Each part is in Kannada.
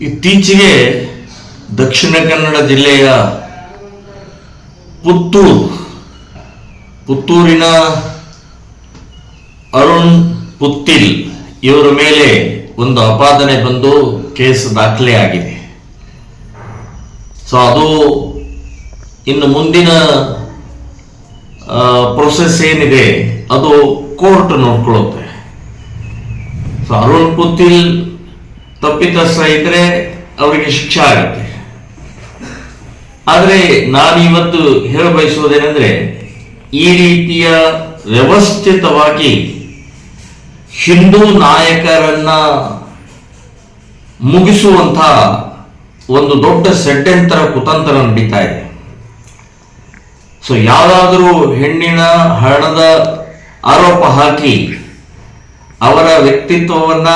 ಇತ್ತೀಚೆಗೆ ದಕ್ಷಿಣ ಕನ್ನಡ ಜಿಲ್ಲೆಯ ಪುತ್ತೂರು, ಪುತ್ತೂರಿನ ಅರುಣ್ ಪುತ್ತಿಲ್ ಇವರ ಮೇಲೆ ಒಂದು ಅಪಾದನೆ ಬಂದು ಕೇಸ್ ದಾಖಲೆ ಆಗಿದೆ ಸೊ ಅದು ಇನ್ನು ಮುಂದಿನ ಪ್ರೊಸೆಸ್ ಏನಿದೆ, ಅದು ಕೋರ್ಟ್ ನೋಡ್ಕೊಳ್ಳುತ್ತೆ. ಸೊ ಅರುಣ್ ಪುತ್ತಿಲ್ ತಪ್ಪಿತಸ್ಥ ಇದ್ರೆ ಅವರಿಗೆ ಶಿಕ್ಷೆ ಆಗುತ್ತೆ. ಆದರೆ ನಾನು ಇವತ್ತು ಹೇಳ ಬಯಸುವುದೇನೆಂದ್ರೆ, ಈ ರೀತಿಯ ವ್ಯವಸ್ಥಿತವಾಗಿ ಹಿಂದೂ ನಾಯಕರನ್ನ ಮುಗಿಸುವಂತ ಒಂದು ದೊಡ್ಡ ಷಡ್ಯಂತರ, ಕುತಂತ್ರ ನಡೀತಾ ಇದೆ. ಸೊ ಯಾವುದಾದ್ರೂ ಹೆಣ್ಣಿನ ಹಣದ ಆರೋಪ ಹಾಕಿ ಅವರ ವ್ಯಕ್ತಿತ್ವವನ್ನ,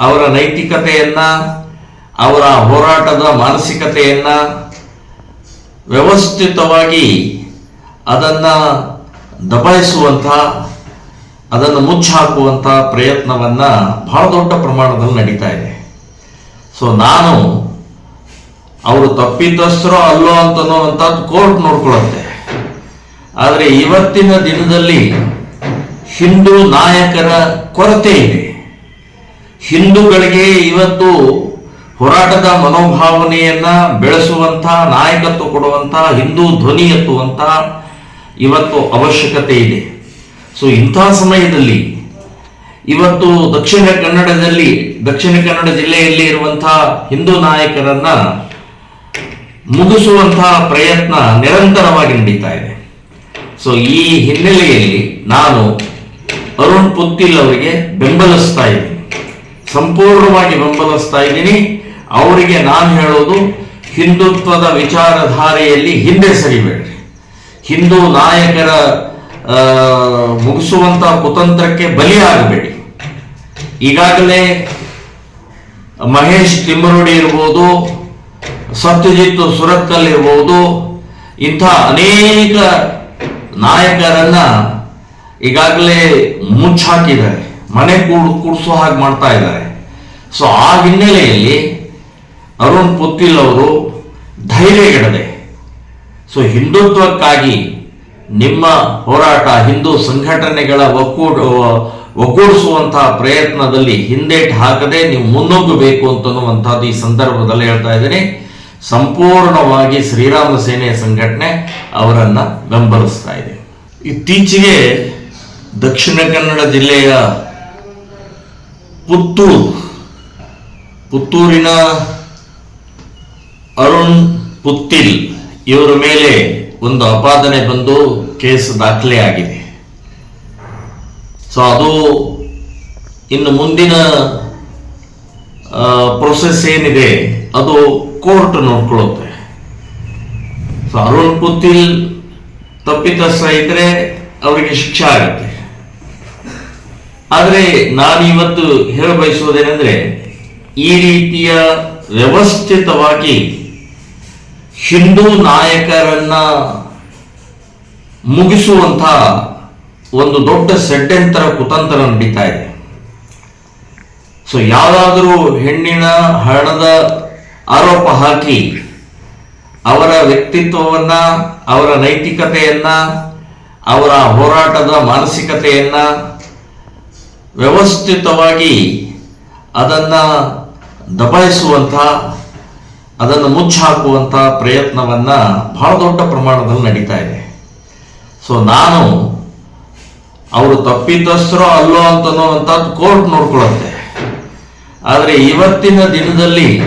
ಅವರ ನೈತಿಕತೆಯನ್ನ, ಅವರ ಹೋರಾಟದ ಮಾನಸಿಕತೆಯನ್ನ ವ್ಯವಸ್ಥಿತವಾಗಿ ಅದನ್ನ ದಬಾಯಿಸುವಂಥ ಅದನ್ನು ಮುಚ್ಚಾಕುವಂಥ ಪ್ರಯತ್ನವನ್ನ ಬಹಳ ದೊಡ್ಡ ಪ್ರಮಾಣದಲ್ಲಿ ನಡೀತಾ ಇದೆ. ಸೊ ನಾನು ಅವರು ತಪ್ಪಿತಸ್ಥರೋ ಅಲ್ಲೋ ಅಂತ ಕೋರ್ಟ್ ನೋಡ್ಕೊಳ್ಳುತ್ತೆ. ಆದರೆ ಇವತ್ತಿನ ದಿನದಲ್ಲಿ ಹಿಂದೂ ನಾಯಕರ ಕೊರತೆ ಇದೆ. ಹಿಂದೂಗಳಿಗೆ ಇವತ್ತು ಹೋರಾಟದ ಮನೋಭಾವನೆಯನ್ನ ಬೆಳೆಸುವಂಥ, ನಾಯಕತ್ವ ಕೊಡುವಂಥ, ಹಿಂದೂ ಧ್ವನಿ ಎತ್ತುವಂಥ ಇವತ್ತು ಅವಶ್ಯಕತೆ ಇದೆ. ಸೊ ಇಂಥ ಸಮಯದಲ್ಲಿ ಇವತ್ತು ದಕ್ಷಿಣ ಕನ್ನಡದಲ್ಲಿ, ದಕ್ಷಿಣ ಕನ್ನಡ ಜಿಲ್ಲೆಯಲ್ಲಿ ಇರುವಂತಹ ಹಿಂದೂ ನಾಯಕರನ್ನ ಮುಗಿಸುವಂತಹ ಪ್ರಯತ್ನ ನಿರಂತರವಾಗಿ ನಡೀತಾ ಇದೆ. ಸೊ ಈ ಹಿನ್ನೆಲೆಯಲ್ಲಿ ನಾನು ಅರುಣ್ ಪುತ್ತಿಲ್ ಅವರಿಗೆ ಬೆಂಬಲಿಸ್ತಾ ಇದ್ದೀನಿ. ಸಂಪೂರ್ಣವಾಗಿ ಬೆಂಬಲಿಸ್ತಾ ಇದ್ದೀನಿ. ಅವರಿಗೆ ನಾನು ಹೇಳೋದು, ಹಿಂದುತ್ವದ ವಿಚಾರಧಾರೆಯಲ್ಲಿ ಹಿಂದೆ ಸರಿಬೇಡ್ರಿ. ಹಿಂದೂ ನಾಯಕರ ಮುಗಿಸುವಂಥ ಕುತಂತ್ರಕ್ಕೆ ಬಲಿಯಾಗಬೇಡಿ ಈಗಾಗಲೇ ಮಹೇಶ್ ತಿಮ್ಮರುಡಿ ಇರ್ಬೋದು, ಸತ್ಯಜಿತ್ ಸುರತ್ಕಲ್ ಇರ್ಬೋದು, ಇಂಥ ಅನೇಕ ನಾಯಕರನ್ನ ಈಗಾಗಲೇ ಮುಚ್ಚಾಕಿದ್ದಾರೆ ಮನೆ ಕೂಡು, ಕೂಡಿಸೋ ಹಾಗೆ ಮಾಡ್ತಾ ಇದ್ದಾರೆ. ಸೊ ಆ ಹಿನ್ನೆಲೆಯಲ್ಲಿ ಅರುಣ್ ಪುತ್ತಿಲ್ ಅವರು ಧೈರ್ಯಗೆಡದೆ ಸೊ ಹಿಂದುತ್ವಕ್ಕಾಗಿ ನಿಮ್ಮ ಹೋರಾಟ, ಹಿಂದೂ ಸಂಘಟನೆಗಳ ಒಕ್ಕೂಡ ಒಗ್ಗೂಡಿಸುವಂತಹ ಪ್ರಯತ್ನದಲ್ಲಿ ಹಿಂದೇಟು ಹಾಕದೆ ನೀವು ಮುನ್ನುಗ್ಗಬೇಕು ಅಂತನ್ನುವಂಥದ್ದು ಈ ಸಂದರ್ಭದಲ್ಲಿ ಹೇಳ್ತಾ ಇದ್ದೀನಿ. ಸಂಪೂರ್ಣವಾಗಿ ಶ್ರೀರಾಮ ಸೇನೆ ಸಂಘಟನೆ ಅವರನ್ನು ಬೆಂಬಲಿಸ್ತಾ ಇದೆ. ಇತ್ತೀಚೆಗೆ ದಕ್ಷಿಣ ಕನ್ನಡ ಜಿಲ್ಲೆಯ ಪುತ್ತೂರು, ಪುತ್ತೂರಿನ ಅರುಣ್ ಪುತ್ತಿಲ್ ಇವರ ಮೇಲೆ ಒಂದು ಅಪಾದನೆ ಬಂದು ಕೇಸ್ ದಾಖಲೆ ಆಗಿದೆ ಸೊ ಅದು ಇನ್ನು ಮುಂದಿನ ಪ್ರೊಸೆಸ್ ಏನಿದೆ, ಅದು ಕೋರ್ಟ್ ನೋಡ್ಕೊಳ್ಳುತ್ತೆ. ಸೊ ಅರುಣ್ ಪುತ್ತಿಲ್ ತಪ್ಪಿತಸ್ಥ ಇದ್ರೆ ಅವರಿಗೆ ಶಿಕ್ಷೆ ಆಗುತ್ತೆ. ಆದರೆ ನಾನು ಇವತ್ತು ಹೇಳ ಬಯಸುವುದೇನೆಂದ್ರೆ ಈ ರೀತಿಯ ವ್ಯವಸ್ಥಿತವಾಗಿ ಹಿಂದೂ ನಾಯಕರನ್ನ ಮುಗಿಸುವಂಥ ಒಂದು ದೊಡ್ಡ ಷಡ್ಯಂತರ ಕುತಂತ್ರ ನಡೀತಾ ಇದೆ. ಸೊ ಯಾವಾದರೂ ಹೆಣ್ಣಿನ ಹಣದ ಆರೋಪ ಹಾಕಿ ಅವರ ವ್ಯಕ್ತಿತ್ವವನ್ನ, ಅವರ ನೈತಿಕತೆಯನ್ನ, ಅವರ ಹೋರಾಟದ ಮಾನಸಿಕತೆಯನ್ನ ವ್ಯವಸ್ಥಿತವಾಗಿ ಅದನ್ನು ದಬಾಯಿಸುವಂಥ ಅದನ್ನು ಮುಚ್ಚಾಕುವಂಥ ಪ್ರಯತ್ನವನ್ನು ಬಹಳ ದೊಡ್ಡ ಪ್ರಮಾಣದಲ್ಲಿ ನಡೀತಾ ಇದೆ. ಸೊ ನಾನು ಅವರು ತಪ್ಪಿತಸ್ಥರೋ ಅಲ್ಲೋ ಅಂತನ್ನುವಂಥದ್ದು ಕೋರ್ಟ್ ನೋಡ್ಕೊಳ್ಳುತ್ತೆ. ಆದರೆ ಇವತ್ತಿನ ದಿನದಲ್ಲಿ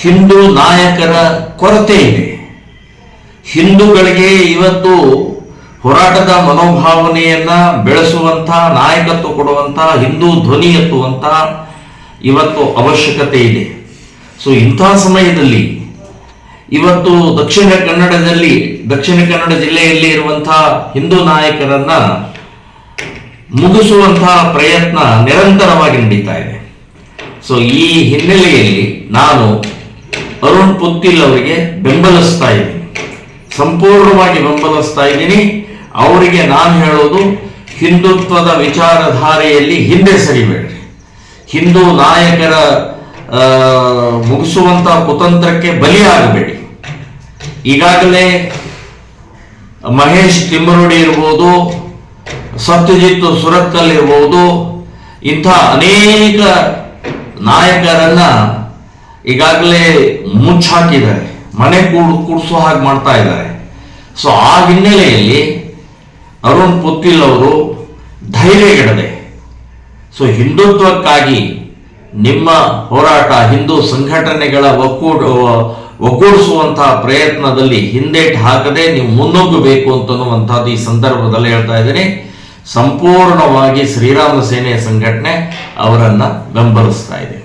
ಹಿಂದೂ ನಾಯಕರ ಕೊರತೆ ಇದೆ. ಹಿಂದೂಗಳಿಗೆ ಇವತ್ತು ಹೋರಾಟದ ಮನೋಭಾವನೆಯನ್ನ ಬೆಳೆಸುವಂತ, ನಾಯಕತ್ವ ಕೊಡುವಂತ, ಹಿಂದೂ ಧ್ವನಿ ಎತ್ತುವಂತ ಇವತ್ತು ಅವಶ್ಯಕತೆ ಇದೆ. ಸೊ ಇಂಥ ಸಮಯದಲ್ಲಿ, ಇವತ್ತು ದಕ್ಷಿಣ ಕನ್ನಡದಲ್ಲಿ, ದಕ್ಷಿಣ ಕನ್ನಡ ಜಿಲ್ಲೆಯಲ್ಲಿ ಇರುವಂತಹ ಹಿಂದೂ ನಾಯಕರನ್ನ ಮುಗಿಸುವಂತಹ ಪ್ರಯತ್ನ ನಿರಂತರವಾಗಿ ನಡೀತಾ ಇದೆ. ಸೊ ಈ ಹಿನ್ನೆಲೆಯಲ್ಲಿ ನಾನು ಅರುಣ್ ಪುತ್ತಿಲ್ ಅವರಿಗೆ ಬೆಂಬಲಿಸ್ತಾ ಇದ್ದೀನಿ. ಸಂಪೂರ್ಣವಾಗಿ ಬೆಂಬಲಿಸ್ತಾ ಇದ್ದೀನಿ. ಅವರಿಗೆ ನಾನು ಹೇಳೋದು ಹಿಂದುತ್ವದ ವಿಚಾರಧಾರೆಯಲ್ಲಿ ಹಿಂದೆ ಸರಿಬೇಡ್ರಿ. ಹಿಂದೂ ನಾಯಕರ ಮುಗಿಸುವಂಥ ಕುತಂತ್ರಕ್ಕೆ ಬಲಿಯಾಗಬೇಡಿ ಈಗಾಗಲೇ ಮಹೇಶ್ ತಿಮ್ಮರುಡಿ ಇರ್ಬೋದು, ಸತ್ಯಜಿತ್ ಸುರತ್ಕಲ್ ಇರ್ಬೋದು, ಇಂಥ ಅನೇಕ ನಾಯಕರನ್ನ ಈಗಾಗಲೇ ಮುಚ್ಚಾಕಿದ್ದಾರೆ. ಮನೆ ಕೂಡ, ಕೂಡಿಸೋ ಹಾಗೆ ಮಾಡ್ತಾ ಇದ್ದಾರೆ. ಸೊ ಆ ಹಿನ್ನೆಲೆಯಲ್ಲಿ ಅರುಣ್ ಪುತ್ತಿಲ್ ಅವರು ಧೈರ್ಯಗೆಡದೆ. ಸೊ ಹಿಂದುತ್ವಕ್ಕಾಗಿ ನಿಮ್ಮ ಹೋರಾಟ, ಹಿಂದೂ ಸಂಘಟನೆಗಳ ಒಕ್ಕೂಟ, ಒಗ್ಗೂಡಿಸುವಂತಹ ಪ್ರಯತ್ನದಲ್ಲಿ ಹಿಂದೇಟು ಹಾಕದೆ ನೀವು ಮುನ್ನುಗ್ಗಬೇಕು ಅಂತನ್ನುವಂಥದ್ದು ಈ ಸಂದರ್ಭದಲ್ಲಿ ಹೇಳ್ತಾ ಇದ್ದೀನಿ. ಸಂಪೂರ್ಣವಾಗಿ ಶ್ರೀರಾಮ ಸೇನೆ ಸಂಘಟನೆ ಅವರನ್ನು ಬೆಂಬಲಿಸ್ತಾ ಇದೆ.